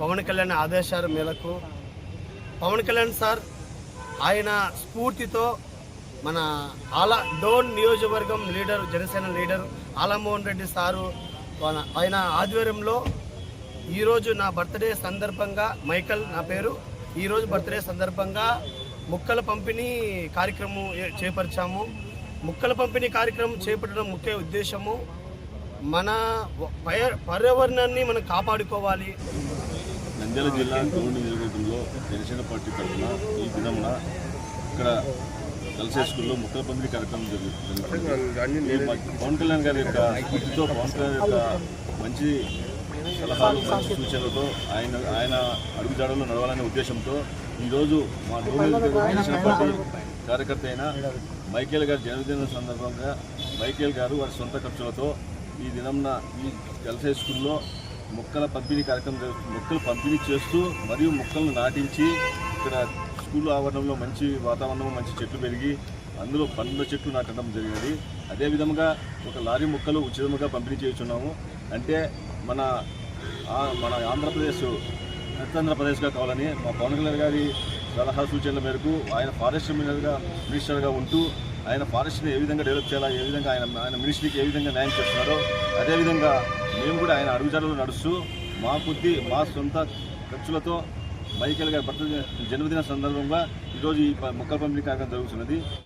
పవన్ కళ్యాణ్ ఆదేశాల మేరకు పవన్ కళ్యాణ్ సార్ ఆయన స్ఫూర్తితో మన ఆలా డోన్ నియోజకవర్గం leader Janasena leader Alamohan Reddy sir ఆయన ఆధ్వర్యంలో ఈరోజు నా బర్త్డే సందర్భంగా మైకల్ నా పేరు ఈరోజు బర్త్డే సందర్భంగా ముక్కల పంపిణీ కార్యక్రమం చేపరిచాము. ముక్కల పంపిణీ కార్యక్రమం చేపట్టడం ముఖ్య ఉద్దేశము. మన పర్యావరణాన్ని మనం కాపాడుకోవాలి. నంద్యాల జిల్లా గోండి నియోజకవర్గంలో జనసేన పార్టీ తరఫున ఈ దినమున ఇక్కడ కలిసే స్కూల్లో ముక్కల పంపిణీ కార్యక్రమం జరుగుతుంది. పవన్ కళ్యాణ్ గారి యొక్క స్ఫూర్తితో పవన్ కళ్యాణ్ యొక్క మంచి సలహాలు మంచి సూచనలతో ఆయన ఆయన అడుగుజాడల్లో నడవాలనే ఉద్దేశంతో ఈరోజు మా జనసేన పార్టీ కార్యకర్త అయిన మైకేల్ గారి జన్మదినం సందర్భంగా మైకేల్ గారు వారి సొంత ఖర్చులతో ఈ దినంన ఈ జలసే స్కూల్లో మొక్కల పంపిణీ కార్యక్రమం జరుగుతుంది మొక్కలు పంపిణీ చేస్తూ మరియు మొక్కలను నాటించి ఇక్కడ స్కూల్ ఆవరణంలో మంచి వాతావరణం మంచి చెట్లు పెరిగి అందులో పండ్ల చెట్లు నాటడం జరిగినది అదేవిధంగా ఒక లారీ మొక్కలు ఉచితంగా పంపిణీ చేస్తున్నాము అంటే మన ఆ- మన ఆంధ్రప్రదేశ్ ఆంధ్రప్రదేశ్గా కావాలని మా పవన్ కళ్యాణ్ గారి సలహా సూచనల మేరకు ఆయన ఫారెస్ట్ మినిస్టర్గా మినిస్టర్గా ఉంటూ ఆయన ఫారెస్ట్ని ఏ విధంగా డెవలప్ చేయాలా ఏ విధంగా ఆయన ఆయన మినిస్ట్రీకి ఏ విధంగా న్యాయం చేస్తున్నారో అదేవిధంగా మేము కూడా ఆయన అడుగుజాడలు నడుస్తూ మా కొద్ది మా సొంత ఖర్చులతో మైకేల్ గారి భర్త జన్మదిన సందర్భంగా ఈరోజు ఈ మొక్కల పంపిణీ కార్యక్రమం జరుగుతున్నది.